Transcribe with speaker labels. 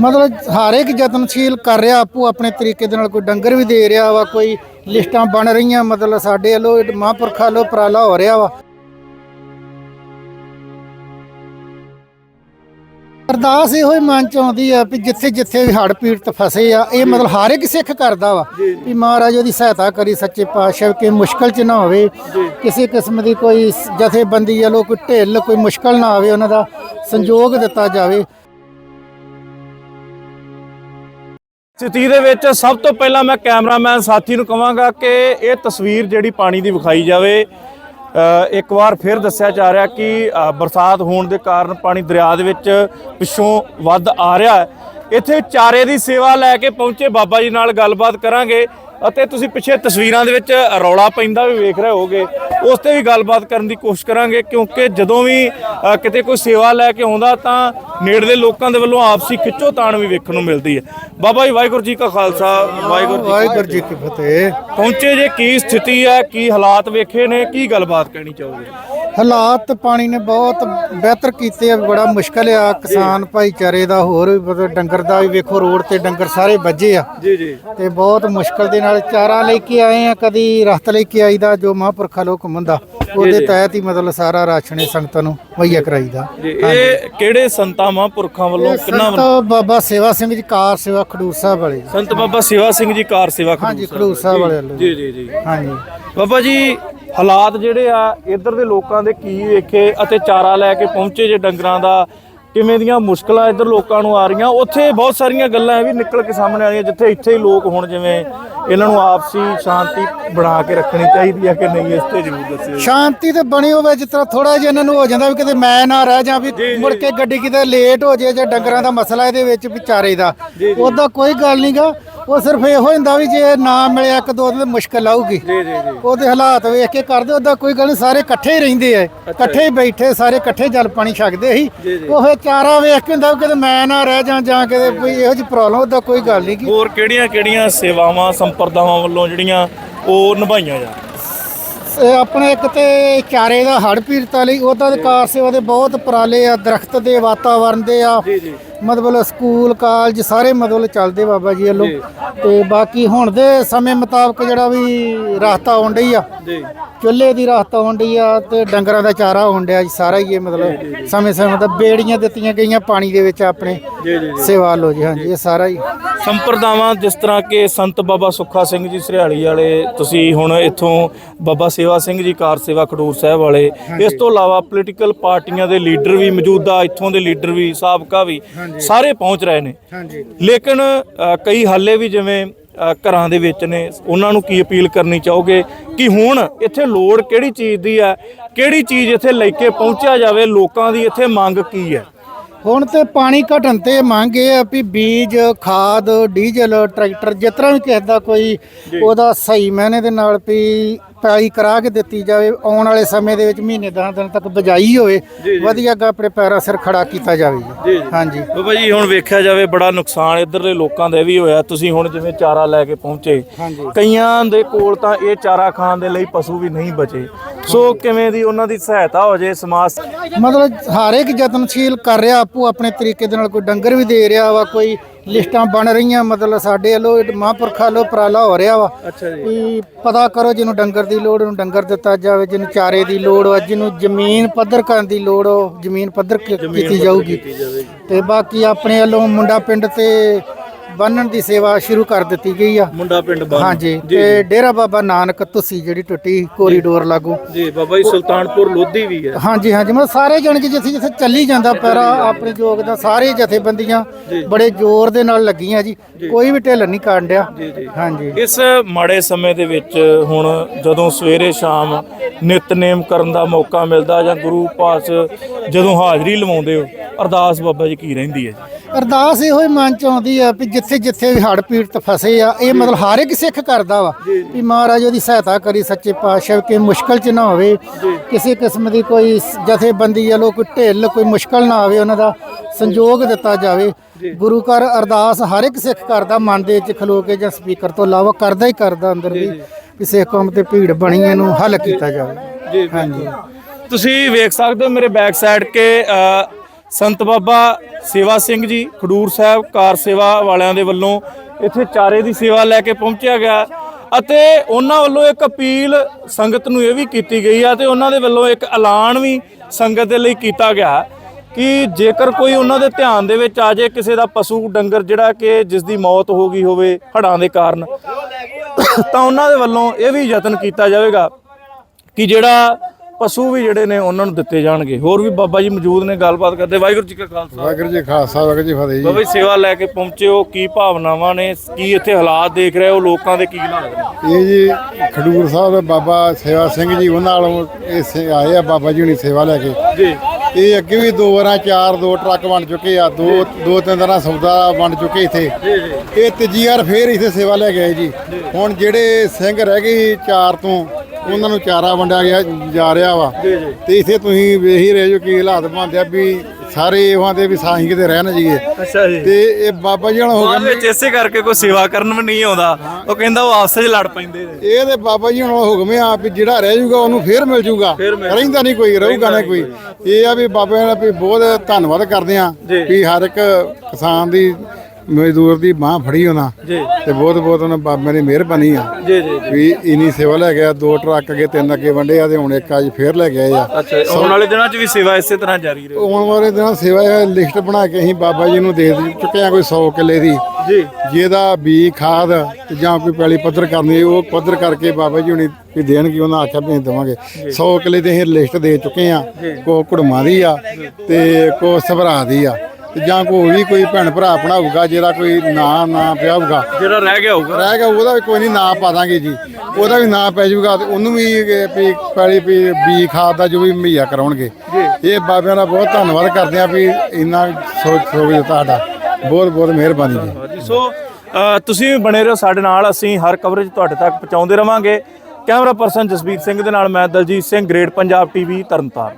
Speaker 1: ਮਤਲਬ ਹਰ ਇੱਕ ਯਤਨਸ਼ੀਲ ਕਰ ਰਿਹਾ ਆਪੋ ਆਪਣੇ ਤਰੀਕੇ ਦੇ ਨਾਲ ਕੋਈ ਡੰਗਰ ਵੀ ਦੇ ਰਿਹਾ ਵਾ ਕੋਈ ਲਿਸਟਾਂ ਬਣ ਰਹੀਆਂ ਮਤਲਬ ਸਾਡੇ ਵੱਲੋਂ ਮਹਾਂਪੁਰਖਾਂ ਵੱਲੋਂ ਉਪਰਾਲਾ ਹੋ ਰਿਹਾ ਵਾ। ਅਰਦਾਸ ਇਹੋ ਹੀ ਮਨ ਚ ਆਉਂਦੀ ਆ ਵੀ ਜਿੱਥੇ ਜਿੱਥੇ ਵੀ ਹੜ੍ਹ ਪੀੜਤ ਫਸੇ ਆ ਇਹ ਮਤਲਬ ਹਰ ਇੱਕ ਸਿੱਖ ਕਰਦਾ ਵਾ ਵੀ ਮਹਾਰਾਜ ਉਹਦੀ ਸਹਾਇਤਾ ਕਰੀ ਸੱਚੇ ਪਾਤਸ਼ਾਹ ਕਿ ਮੁਸ਼ਕਲ ਚ ਨਾ ਹੋਵੇ। ਕਿਸੇ ਕਿਸਮ ਦੀ ਕੋਈ ਜਥੇਬੰਦੀ ਵੱਲੋਂ ਕੋਈ ਢਿੱਲ ਕੋਈ ਮੁਸ਼ਕਲ ਨਾ ਆਵੇ ਉਹਨਾਂ ਦਾ ਸੰਯੋਗ ਦਿੱਤਾ ਜਾਵੇ।
Speaker 2: ਸਥਿਤੀ ਦੇ ਵਿੱਚ ਸਭ ਤੋਂ ਪਹਿਲਾਂ ਮੈਂ ਕੈਮਰਾਮੈਨ ਸਾਥੀ ਨੂੰ ਕਹਾਂਗਾ ਕਿ ਇਹ ਤਸਵੀਰ ਜਿਹੜੀ ਪਾਣੀ ਦੀ ਵਿਖਾਈ ਜਾਵੇ ਇੱਕ ਵਾਰ ਫਿਰ ਦੱਸਿਆ ਜਾ ਰਿਹਾ ਕਿ ਬਰਸਾਤ ਹੋਣ ਦੇ ਕਾਰਨ ਪਾਣੀ ਦਰਿਆ ਦੇ ਵਿੱਚ ਪਿੱਛੋਂ ਵੱਧ ਆ ਰਿਹਾ ਹੈ। ਇੱਥੇ ਚਾਰੇ ਦੀ ਸੇਵਾ ਲੈ ਕੇ ਪਹੁੰਚੇ ਬਾਬਾ ਜੀ ਨਾਲ ਗੱਲਬਾਤ ਕਰਾਂਗੇ। ਅਤੇ ਤੁਸੀਂ ਪਿੱਛੇ ਤਸਵੀਰਾਂ ਦੇ ਵਿੱਚ ਰੌਲਾ ਪੈਂਦਾ ਵੀ ਵੇਖ ਰਹੇ ਹੋਗੇ ਉਸ ਤੇ ਵੀ ਗੱਲਬਾਤ ਕਰਨ ਦੀ ਕੋਸ਼ਿਸ਼ ਕਰਾਂਗੇ ਕਿਉਂਕਿ ਜਦੋਂ ਵੀ ਕਿਤੇ ਕੋਈ ਸੇਵਾ ਲੈ ਕੇ ਆਉਂਦਾ ਤਾਂ ਨੇੜਲੇ ਲੋਕਾਂ ਦੇ ਵੱਲੋਂ ਆਪਸੀ ਖਿੱਚੋ ਤਾਣ ਵੀ ਵੇਖਣ ਨੂੰ ਮਿਲਦੀ ਹੈ। ਬਾਬਾ ਜੀ ਵਾਹਿਗੁਰੂ ਜੀ ਕਾ ਖਾਲਸਾ ਵਾਹਿਗੁਰੂ ਜੀ
Speaker 1: ਵਾਹਿਗੁਰੂ ਜੀ ਕੀ ਫਤਿਹ।
Speaker 2: ਪਹੁੰਚੇ ਜੇ ਕੀ ਸਥਿਤੀ ਹੈ ਕੀ ਹਾਲਾਤ ਵੇਖੇ ਨੇ ਕੀ ਗੱਲਬਾਤ ਕਹਿਣੀ ਚਾਹੋਗੇ?
Speaker 1: ਹਾਲਾਤ ਪਾਣੀ ਨੇ ਬਹੁਤ ਬਿਹਤਰ ਕੀਤੇ ਆ ਬੜਾ ਮੁਸ਼ਕਲ ਆ ਕਿਸਾਨ ਭਾਈਚਾਰੇ ਦਾ ਹੋਰ ਵੀ ਮਤਲਬ ਡੰਗਰ ਦਾ ਵੀ ਵੇਖੋ ਰੋਡ ਤੇ ਡੰਗਰ ਸਾਰੇ ਵੱਜੇ ਆ।
Speaker 2: ਜੀ ਜੀ।
Speaker 1: ਤੇ ਬਹੁਤ ਮੁਸ਼ਕਲ ਦੇ ਨਾਲ ਚਾਰਾ ਲੈ ਕੇ ਆਏ ਆ ਕਦੀ ਰਸਤ ਲੈ ਕੇ ਆਈਦਾ ਜੋ ਮਹਾਂਪੁਰਖਾ ਲੋਕ ਘੁੰਮਦਾ ਉਹਦੇ ਤਹਿਤ ਹੀ ਮਤਲਬ ਸਾਰਾ ਰਾਸ਼ਨ ਇਹ ਸੰਗਤਾਂ ਨੂੰ ਮੁਹੱਈਆ ਕਰਾਈਦਾ।
Speaker 2: ਜੀ ਇਹ ਕਿਹੜੇ ਸੰਤਾਂ ਮਹਾਂਪੁਰਖਾਂ ਵੱਲੋਂ ਕਿੰਨਾ
Speaker 1: ਸੰਤ ਬਾਬਾ ਸੇਵਾ ਸਿੰਘ ਜੀ ਕਾਰ ਸੇਵਾ ਖਡੂਰ ਸਾਹਿਬ ਵਾਲੇ।
Speaker 2: ਸੰਤ ਬਾਬਾ ਸੇਵਾ ਸਿੰਘ ਜੀ ਕਾਰ ਸੇਵਾ ਖਡੂਰ
Speaker 1: ਹਾਂਜੀ
Speaker 2: ਸਾਹਿਬ।
Speaker 1: ਖਡੂਰ ਸਾਹਿਬ ਵਾਲੇ ਵੱਲੋਂ।
Speaker 2: ਜੀ ਜੀ ਜੀ।
Speaker 1: ਹਾਂਜੀ।
Speaker 2: ਬਾਬਾ ਜੀ ਹਾਲਾਤ ਜਿਹੜੇ ਆ ਇੱਧਰ ਦੇ ਲੋਕਾਂ ਦੇ ਕੀ ਵੇਖੇ ਅਤੇ ਚਾਰਾ ਲੈ ਕੇ ਪਹੁੰਚੇ ਜੇ ਡੰਗਰਾਂ ਦਾ ਕਿਵੇਂ ਦੀਆਂ ਮੁਸ਼ਕਲਾਂ ਇੱਧਰ ਲੋਕਾਂ ਨੂੰ ਆ ਰਹੀਆਂ? ਉੱਥੇ ਬਹੁਤ ਸਾਰੀਆਂ ਗੱਲਾਂ ਇਹ ਵੀ ਨਿਕਲ ਕੇ ਸਾਹਮਣੇ ਆ ਰਹੀਆਂ ਜਿੱਥੇ ਇੱਥੇ ਹੀ ਲੋਕ ਹੁਣ ਜਿਵੇਂ ਇਹਨਾਂ ਨੂੰ ਆਪਸੀ ਸ਼ਾਂਤੀ ਬਣਾ ਕੇ ਰੱਖਣੀ ਚਾਹੀਦੀ ਹੈ ਕਿ ਨਹੀਂ ਇਸ ਤੇ ਜ਼ਰੂਰ ਦੱਸਿਓ।
Speaker 1: ਸ਼ਾਂਤੀ ਤੇ ਬਣੀ ਹੋਵੇ ਜਿਸ ਤਰ੍ਹਾਂ ਥੋੜਾ ਜਿਹਾ ਇਹਨਾਂ ਨੂੰ ਹੋ ਜਾਂਦਾ ਵੀ ਕਿਤੇ ਮੈਂ ਨਾ ਰਹਿ ਜਾਂ ਵੀ ਮੁੜ ਕੇ ਗੱਡੀ ਕਿਤੇ ਲੇਟ ਹੋ ਜੇ ਜਾਂ ਡੰਗਰਾਂ ਦਾ ਮਸਲਾ ਇਹਦੇ ਵਿੱਚ ਵਿਚਾਰੇ ਦਾ ਉਹਦਾ ਕੋਈ ਗੱਲ ਨਹੀਂਗਾ ਉਹ ਸਿਰਫ ਇਹੋ ਹੁੰਦਾ ਵੀ ਜੇ ਨਾ ਮਿਲਿਆ ਇੱਕ ਦੋ ਦਿਨ ਮੁਸ਼ਕਲ ਆਊਗੀ।
Speaker 2: ਜੀ ਜੀ ਜੀ।
Speaker 1: ਉਹਦੇ ਹਾਲਾਤ ਵੇਖ ਕੇ ਕਰਦੇ ਉਹਦਾ ਕੋਈ ਗੱਲ ਨਹੀਂ ਸਾਰੇ ਇਕੱਠੇ ਹੀ ਰਹਿੰਦੇ ਆ। ਇਕੱਠੇ ਹੀ ਬੈਠੇ ਸਾਰੇ ਇਕੱਠੇ ਜਲ ਪਾਣੀ ਛਕਦੇ ਸੀ। ਉਹ ਚਾਰਾ ਵੇਖ ਕੇ ਹੁੰਦਾ ਕਿਤੇ ਮੈਂ ਨਾ ਰਹਿ ਜਾਂ ਜਾਂ ਕਿਤੇ ਵੀ ਇਹੋ ਜਿਹੀ ਪ੍ਰੋਬਲਮ ਉਹਦਾ ਕੋਈ ਗੱਲ ਨਹੀਂ ਗੀ।
Speaker 2: ਹੋਰ ਕਿਹੜੀਆਂ ਕਿਹੜੀਆਂ ਸੇਵਾਵਾਂ ਸੰਪਰਦਾਵਾਂ ਵੱਲੋਂ ਜਿਹੜੀਆਂ ਉਹ ਨਿਭਾਈਆਂ ਜਾ
Speaker 1: ਆਪਣੇ ਇੱਕ ਤੇ ਚਾਰੇ ਦਾ ਹੜ੍ਹ ਪੀੜਤਾਂ ਲਈ ਉਹਦਾ ਕਾਰ ਸੇਵਾ ਦੇ ਬਹੁਤ ਉਪਰਾਲੇ ਆ ਦਰਖਤ ਦੇ ਵਾਤਾਵਰਨ ਦੇ ਆ।
Speaker 2: ਜੀ।
Speaker 1: ਮਤਲਬ ਸਕੂਲ ਕਾਲਜ ਸਾਰੇ ਮਤਲਬ ਚੱਲਦੇ ਬਾਬਾ ਜੀ ਵੱਲੋਂ। ਤੇ ਬਾਕੀ ਹੁਣ ਦੇ ਸਮੇਂ ਮੁਤਾਬਕ ਜਿਹੜਾ ਵੀ ਰਾਸਤਾ ਆਉਣ ਡਈ ਆ
Speaker 2: ਜੀ।
Speaker 1: ਚੁੱਲ੍ਹੇ ਦੀ ਰਾਹਤ ਆਉਣ ਡਈ ਆ ਤੇ ਡੰਗਰਾਂ ਦਾ ਚਾਰਾ ਹੋਣ ਡਿਆ ਜੀ ਸਾਰਾ ਹੀ ਇਹ ਮਤਲਬ ਸਮੇਂ ਸਮੇਂ ਦਾ ਬੇੜੀਆਂ ਦਿੱਤੀਆਂ ਗਈਆਂ ਪਾਣੀ ਦੇ ਵਿੱਚ ਆਪਣੇ।
Speaker 2: ਜੀ ਜੀ
Speaker 1: ਸੇਵਾ ਲੋ ਜੀ ਹਾਂਜੀ ਇਹ ਸਾਰਾ ਹੀ।
Speaker 2: ਸੰਪਰਦਾਵਾਂ ਜਿਸ ਤਰ੍ਹਾਂ ਕਿ ਸੰਤ ਬਾਬਾ ਸੁੱਖਾ ਸਿੰਘ ਜੀ ਸਰਿਆਲੀ ਵਾਲੇ ਤੁਸੀਂ ਹੁਣ ਇੱਥੋਂ ਬਾਬਾ ਸੇਵਾ ਸਿੰਘ ਜੀ ਕਾਰ ਸੇਵਾ ਖਡੂਰ ਸਾਹਿਬ ਵਾਲੇ ਇਸ ਤੋਂ ਇਲਾਵਾ ਪੋਲੀਟੀਕਲ ਪਾਰਟੀਆਂ ਦੇ ਲੀਡਰ ਵੀ ਮੌਜੂਦਾ ਇੱਥੋਂ ਦੇ ਲੀਡਰ ਵੀ ਸਾਬਕਾ ਵੀ ਸਾਰੇ ਪਹੁੰਚ ਰਹੇ ਨੇ। ਲੇਕਿਨ ਕਈ ਹਾਲੇ ਵੀ ਜਿਵੇਂ ਘਰਾਂ ਦੇ ਵਿੱਚ ਨੇ ਉਹਨਾਂ ਨੂੰ ਕੀ ਅਪੀਲ ਕਰਨੀ ਚਾਹੋਗੇ? ਕਿ ਹੁਣ ਇੱਥੇ ਲੋੜ ਕਿਹੜੀ ਚੀਜ਼ ਦੀ ਹੈ? ਕਿਹੜੀ ਚੀਜ਼ ਇੱਥੇ ਲੈ ਕੇ ਪਹੁੰਚਿਆ ਜਾਵੇ? ਲੋਕਾਂ ਦੀ ਇੱਥੇ ਮੰਗ ਕੀ ਹੈ?
Speaker 1: ਹੁਣ ਤੇ ਪਾਣੀ ਘਟਣ ਤੇ ਮੰਗ ਇਹ ਆ ਵੀ ਬੀਜ ਖਾਦ ਡੀਜ਼ਲ ਟਰੈਕਟਰ ਜਿਸ ਤਰ੍ਹਾਂ ਵੀ ਕਿਸੇ ਦਾ ਕੋਈ ਉਹਦਾ ਸਹੀ ਮਾਇਨੇ ਦੇ ਨਾਲ ਵੀ ਪੈਲੀ ਕਰਾ ਕੇ ਦਿੱਤੀ ਜਾਵੇ ਆਉਣ ਵਾਲੇ ਸਮੇਂ ਦੇ ਵਿੱਚ ਮਹੀਨੇ 10 ਦਿਨ ਤੱਕ ਬਜਾਈ ਹੋਵੇ ਵਧੀਆ ਗਾ ਆਪਣੇ ਪੈਰਾਂ ਸਿਰ ਖੜਾ ਕੀਤਾ ਜਾਵੇ ਜੀ। ਹਾਂਜੀ।
Speaker 2: ਬਾਬਾ ਜੀ ਹੁਣ ਵੇਖਿਆ ਜਾਵੇ ਬੜਾ ਨੁਕਸਾਨ ਇੱਧਰਲੇ ਲੋਕਾਂ ਦਾ ਵੀ ਹੋਇਆ। ਤੁਸੀਂ ਹੁਣ ਜਿਵੇਂ ਚਾਰਾ ਲੈ ਕੇ ਪਹੁੰਚੇ ਕਈਆਂ ਦੇ ਕੋਲ ਤਾਂ ਇਹ ਚਾਰਾ ਖਾਣ ਦੇ ਲਈ ਪਸ਼ੂ ਵੀ ਨਹੀਂ ਬਚੇ। ਸੋ ਕਿਵੇਂ ਦੀ ਉਹਨਾਂ ਦੀ ਸਹਾਇਤਾ ਹੋ ਜੇ ਸਮਾਜ
Speaker 1: ਮਤਲਬ ਹਰ ਇੱਕ ਯਤਨਸ਼ੀਲ ਕਰ ਰਿਹਾ ਆਪੋ ਆਪਣੇ ਤਰੀਕੇ ਦੇ ਨਾਲ ਕੋਈ ਡੰਗਰ ਵੀ ਦੇ ਰਿਹਾ ਵਾ ਕੋਈ ਲਿਸਟਾਂ ਬਣ ਰਹੀਆਂ ਮਤਲਬ ਸਾਡੇ ਵੱਲੋਂ ਇਹ ਮਹਾਂਪੁਰਖਾਂ ਵੱਲੋਂ ਉਪਰਾਲਾ ਹੋ ਰਿਹਾ ਵਾ
Speaker 2: ਅੱਛਾ ਜੀ।
Speaker 1: ਵੀ ਪਤਾ ਕਰੋ ਜਿਹਨੂੰ ਡੰਗਰ ਦੀ ਲੋੜ ਉਹਨੂੰ ਡੰਗਰ ਦਿੱਤਾ ਜਾਵੇ ਜਿਹਨੂੰ ਚਾਰੇ ਦੀ ਲੋੜ ਆ ਜਿਹਨੂੰ ਜ਼ਮੀਨ ਪੱਧਰ ਕਰਨ ਦੀ ਲੋੜ ਉਹ ਜ਼ਮੀਨ ਪੱਧਰ ਕੀ- ਕੀਤੀ ਜਾਊਗੀ। ਤੇ ਬਾਕੀ ਆਪਣੇ ਵੱਲੋਂ ਮੁੰਡਾ ਪਿੰਡ ਤੇ ਬੰਨਣ ਦੀ ਸੇਵਾ ਸ਼ੁਰੂ ਕਰ ਦਿੱਤੀ ਗਈ ਆ।
Speaker 2: ਮੁੰਡਾ ਪਿੰਡ ਬੰਦ
Speaker 1: ਹਾਂਜੀ ਤੇ ਡੇਰਾ ਬਾਬਾ ਨਾਨਕ ਤੁਸੀਂ ਜਿਹੜੀ ਟੁੱਟੀ ਕੋਰੀਡੋਰ ਲਾਗੂ।
Speaker 2: ਜੀ ਬਾਬਾ ਜੀ ਸੁਲਤਾਨਪੁਰ ਲੋਧੀ ਵੀ ਹੈ।
Speaker 1: ਹਾਂਜੀ ਹਾਂਜੀ ਮਤਲਬ ਸਾਰੇ ਜਣ ਕੇ ਜਿੱਥੇ ਜਿੱਥੇ ਚੱਲੀ ਜਾਂਦਾ ਪੈਰਾ ਆਪਣੇ ਯੋਗ ਦਾ ਸਾਰੇ ਜਥੇਬੰਦੀਆਂ ਬੜੇ ਜ਼ੋਰ ਦੇ ਨਾਲ ਲੱਗੀਆਂ ਜੀ। ਕੋਈ ਵੀ ਢਿੱਲ ਨਹੀਂ ਕਰਨ ਡਿਆ। ਹਾਂਜੀ।
Speaker 2: ਇਸ ਮਾੜੇ ਸਮੇਂ ਦੇ ਵਿੱਚ ਹੁਣ ਜਦੋਂ ਸਵੇਰੇ ਸ਼ਾਮ ਨਿਤਨੇਮ ਕਰਨ ਦਾ ਮੌਕਾ ਮਿਲਦਾ ਜਾਂ ਗੁਰੂ ਪਾਸ ਜਦੋਂ ਹਾਜ਼ਰੀ ਲਵਾਉਂਦੇ ਹੋ ਅਰਦਾਸ ਬਾਬਾ ਜੀ ਕੀ ਰਹਿੰਦੀ ਹੈ ਜੀ?
Speaker 1: ਅਰਦਾਸ ਇਹੋ ਹੀ ਮਨ ਚ ਆਉਂਦੀ ਆ ਵੀ ਜਿੱਥੇ ਜਿੱਥੇ ਵੀ ਹੜ੍ਹ ਪੀੜਤ ਫਸੇ ਆ ਇਹ ਮਤਲਬ ਹਰ ਇੱਕ ਸਿੱਖ ਕਰਦਾ ਵਾ ਵੀ ਮਹਾਰਾਜ ਉਹਦੀ ਸਹਾਇਤਾ ਕਰੀ ਸੱਚੇ ਪਾਤਸ਼ਾਹ ਕਿ ਮੁਸ਼ਕਲ ਚ ਨਾ ਹੋਵੇ। ਕਿਸੇ ਕਿਸਮ ਦੀ ਕੋਈ ਜਥੇਬੰਦੀ ਵੱਲੋਂ ਕੋਈ ਢਿੱਲ ਕੋਈ ਮੁਸ਼ਕਲ ਨਾ ਆਵੇ ਉਹਨਾਂ ਦਾ ਸੰਯੋਗ ਦਿੱਤਾ ਜਾਵੇ। ਗੁਰੂ ਘਰ ਅਰਦਾਸ ਹਰ ਇੱਕ ਸਿੱਖ ਕਰਦਾ ਮਨ ਦੇ ਵਿੱਚ ਖਲੋ ਕੇ ਜਾਂ ਸਪੀਕਰ ਤੋਂ ਇਲਾਵਾ ਕਰਦਾ ਹੀ ਕਰਦਾ ਅੰਦਰ ਵੀ ਸਿੱਖ ਕੌਮ ਤੇ ਭੀੜ ਬਣੀ ਇਹਨੂੰ ਹੱਲ ਕੀਤਾ ਜਾਵੇ।
Speaker 2: ਜੀ
Speaker 1: ਹਾਂਜੀ।
Speaker 2: ਤੁਸੀਂ ਵੇਖ ਸਕਦੇ ਹੋ ਮੇਰੇ ਬੈਕ ਸਾਈਡ ਕੇ ਸੰਤ ਬਾਬਾ ਸੇਵਾ ਸਿੰਘ ਜੀ, ਖਡੂਰ ਸਾਹਿਬ, ਕਾਰ ਸੇਵਾ ਵਾਲਿਆਂ ਦੇ ਵੱਲੋਂ ਇੱਥੇ ਚਾਰੇ ਦੀ ਸੇਵਾ ਲੈ ਕੇ ਪਹੁੰਚਿਆ ਗਿਆ। ਅਤੇ ਉਹਨਾਂ ਵੱਲੋਂ ਇੱਕ ਅਪੀਲ ਸੰਗਤ ਨੂੰ ਇਹ ਵੀ ਕੀਤੀ ਗਈ ਆ ਤੇ ਉਹਨਾਂ ਦੇ ਵੱਲੋਂ ਇੱਕ ਐਲਾਨ ਵੀ ਸੰਗਤ ਦੇ ਲਈ ਕੀਤਾ ਗਿਆ ਕਿ ਜੇਕਰ ਕੋਈ ਉਹਨਾਂ ਦੇ ਧਿਆਨ ਦੇ ਵਿੱਚ ਆ ਜਾਏ ਕਿਸੇ ਦਾ ਪਸ਼ੂ ਡੰਗਰ ਜਿਹੜਾ ਕਿ ਜਿਸ ਦੀ ਮੌਤ ਹੋ ਗਈ ਹੋਵੇ ਹੜ੍ਹਾਂ ਦੇ ਕਾਰਨ, ਤਾਂ ਉਹਨਾਂ ਦੇ ਵੱਲੋਂ ਇਹ ਵੀ ਯਤਨ ਕੀਤਾ ਜਾਵੇਗਾ ਕਿ ਜਿਹੜਾ ਪਸ਼ੂ ਵੀ ਜਿਹੜੇ ਨੇ ਉਹਨਾਂ ਨੂੰ ਦਿੱਤੇ ਜਾਣਗੇ। ਹੋਰ ਵੀ ਬਾਬਾ ਜੀ ਮੌਜੂਦ ਨੇ ਗੱਲਬਾਤ ਕਰਦੇ। ਵਾਹਿਗੁਰੂ ਜੀ ਕਾ ਖਾਲਸਾ।
Speaker 3: ਵਾਹਿਗੁਰੂ ਜੀ ਖਾਲਸਾ ਵਾਹਿਗੁਰੂ ਜੀ ਫਤਿਹ ਜੀ।
Speaker 2: ਬਾਬਾ ਜੀ ਸੇਵਾ ਲੈ ਕੇ ਪਹੁੰਚੇ ਹੋ ਕੀ ਭਾਵਨਾਵਾਂ ਨੇ? ਕੀ ਇੱਥੇ ਹਾਲਾਤ ਦੇਖ ਰਹੇ ਹੋ? ਲੋਕਾਂ ਦੇ ਕੀ ਹਾਲਾਤ ਨੇ?
Speaker 3: ਇਹ ਜੀ ਖਡੂਰ ਸਾਹਿਬ ਦੇ ਬਾਬਾ ਸੇਵਾ ਸਿੰਘ ਜੀ ਉਹਨਾਂ ਨਾਲੋਂ ਇਹ ਆਏ ਆ ਬਾਬਾ ਜੀ ਹੁਣੀ ਸੇਵਾ ਲੈ ਕੇ।
Speaker 2: ਜੀ।
Speaker 3: ਇਹ ਅੱਗੇ ਵੀ ਦੋ ਵਾਰਾਂ ਚਾਰ ਦੋ ਟਰੱਕ ਵੰਡ ਚੁੱਕੇ ਆ। ਦੋ ਦੋ ਤਿੰਨ ਦਿਨਾਂ ਸੌਦਾ ਵੰਡ ਚੁੱਕੇ ਇੱਥੇ। ਇਹ ਤੀਜੀ ਵਾਰ ਫੇਰ ਇੱਥੇ ਸੇਵਾ ਲੈ ਗਏ ਜੀ। ਹੁਣ ਜਿਹੜੇ ਸਿੰਘ ਰਹਿ ਗਏ ਚਾਰ ਤੋਂ ਉਹਨਾਂ ਨੂੰ ਚਾਰਾ ਵੰਡਿਆ ਗਿਆ ਜਾ ਰਿਹਾ ਵਾ। ਤੇ ਇੱਥੇ ਤੁਸੀਂ ਵੇਖ ਹੀ ਰਹੇ ਜੋ ਕੀ ਹਾਲਾਤ ਬਣਦੇ ਆ ਵੀ ਸਾਰੇ ਇਹਾਂ ਦੇ ਵੀ ਸਾਹੀਂ ਕਿਤੇ ਰਹਿਣ ਜੀਏ।
Speaker 2: ਅੱਛਾ ਜੀ।
Speaker 3: ਤੇ ਇਹ ਬਾਬਾ ਜੀ ਨਾਲ ਹੋ ਗਏ
Speaker 2: ਵਿੱਚ ਇਸੇ ਕਰਕੇ ਕੋਈ ਸੇਵਾ ਕਰਨ ਵੀ ਨਹੀਂ ਆਉਂਦਾ। ਉਹ ਕਹਿੰਦਾ ਉਹ ਆਪਸ ਵਿੱਚ ਲੜ ਪੈਂਦੇ ਨੇ।
Speaker 3: ਇਹ ਤੇ ਬਾਬਾ ਜੀ ਹੁਣ ਹੁਕਮ ਆ ਵੀ ਜਿਹੜਾ ਰਹਿ ਜਾਊਗਾ ਉਹਨੂੰ ਫੇਰ ਮਿਲ ਜਾਊਗਾ। ਰਹਿੰਦਾ ਨਹੀਂ ਕੋਈ ਰਹੂਗਾ ਨਾ ਕੋਈ। ਇਹ ਆ ਵੀ ਬਾਬੇ ਦਾ ਵੀ ਬਹੁਤ ਧੰਨਵਾਦ ਕਰਦੇ ਆ ਵੀ ਹਰ ਇੱਕ ਕਿਸਾਨ ਦੀ ਮਜ਼ਦੂਰ ਦੀ ਬਾਹ ਫੜੀ ਉਹਨਾਂ ਤੇ ਬਹੁਤ ਬਹੁਤ ਉਹਨਾਂ ਬਾਬੇ ਦੀ ਮਿਹਰਬਾਨੀ ਆ
Speaker 2: ਜੀ ਜੀ
Speaker 3: ਵੀ ਇਨੀ ਸੇਵਾ ਲੈ ਗਿਆ ਦੋ ਟਰੱਕ ਅੱਗੇ ਤਿੰਨ ਅੱਗੇ ਵੰਡੇ ਆ ਤੇ ਹੁਣ ਇੱਕ ਅੱਜ ਫੇਰ ਲੈ ਗਏ ਆ।
Speaker 2: ਅੱਛਾ ਆਉਣ ਵਾਲੇ ਦਿਨਾਂ 'ਚ ਵੀ ਸੇਵਾ ਇਸੇ ਤਰ੍ਹਾਂ ਜਾਰੀ ਰਹੇ।
Speaker 3: ਆਉਣ ਵਾਲੇ ਦਿਨਾਂ ਸੇਵਾ ਇਹ ਲਿਸਟ ਬਣਾ ਕੇ ਅਸੀਂ ਬਾਬਾ ਜੀ ਨੂੰ ਦੇ ਚੁੱਕੇ ਆ ਕੋਈ 100 ਕਿੱਲੇ ਦੀ।
Speaker 2: ਜੀ।
Speaker 3: ਜਿਹਦਾ ਬੀ ਖਾਦ ਜਾਂ ਕੋਈ ਪੈਲੀ ਪੱਧਰ ਕਰਨੀ ਉਹ ਪੱਧਰ ਕਰਕੇ ਬਾਬਾ ਜੀ ਹੁਣੀ ਵੀ ਦੇਣਗੇ ਉਹਨਾਂ ਆਖਿਆ ਵੀ ਦੇਵਾਂਗੇ। 100 ਕਿੱਲੇ ਦੀ ਅਸੀਂ ਲਿਸਟ ਦੇ ਚੁੱਕੇ ਆ ਕੋ ਕੁੜਮਾਂ ਦੀ ਆ ਤੇ ਕੋ ਸਭਰਾ ਦੀ ਆ। ਤੇ ਜਾਂ ਕੋਈ ਵੀ ਕੋਈ ਭੈਣ ਭਰਾ ਬਣਾਊਗਾ ਜਿਹੜਾ ਕੋਈ ਨਾਂ ਨਾ ਪਿਆ ਹੋਊਗਾ।
Speaker 2: ਜਿਹੜਾ ਰਹਿ ਗਿਆ ਹੋਊਗਾ।
Speaker 3: ਰਹਿ ਗਿਆ ਉਹਦਾ ਵੀ ਕੋਈ ਨਹੀਂ ਨਾਂ ਪਾ ਦਾਂਗੇ ਜੀ। ਉਹਦਾ ਵੀ ਨਾਂ ਪੈ ਜਾਊਗਾ ਤੇ ਉਹਨੂੰ ਵੀ ਵੀ ਪੈਲੀ ਵੀ ਬੀ ਖਾਦ ਦਾ ਜੋ ਵੀ ਮੁਹੱਈਆ ਕਰਾਉਣਗੇ। ਇਹ ਬਾਬਿਆਂ ਦਾ ਬਹੁਤ ਧੰਨਵਾਦ ਕਰਦੇ ਆ ਵੀ ਇੰਨਾ ਸੋਚ ਸੋਚ ਦਿੱਤਾ ਸਾਡਾ। ਬਹੁਤ ਬਹੁਤ ਮਿਹਰਬਾਨੀ ਜੀ।
Speaker 2: ਸੋ ਤੁਸੀਂ ਵੀ ਬਣੇ ਰਹੋ ਸਾਡੇ ਨਾਲ ਅਸੀਂ ਹਰ ਕਵਰੇਜ ਤੁਹਾਡੇ ਤੱਕ ਪਹੁੰਚਾਉਂਦੇ ਰਵਾਂਗੇ। ਕੈਮਰਾ ਪਰਸਨ ਜਸਬੀਰ ਸਿੰਘ ਦੇ ਨਾਲ ਮੈਂ ਦਲਜੀਤ ਸਿੰਘ ਗ੍ਰੇਟ ਪੰਜਾਬ ਟੀਵੀ ਤਰਨਤਾਰਨ।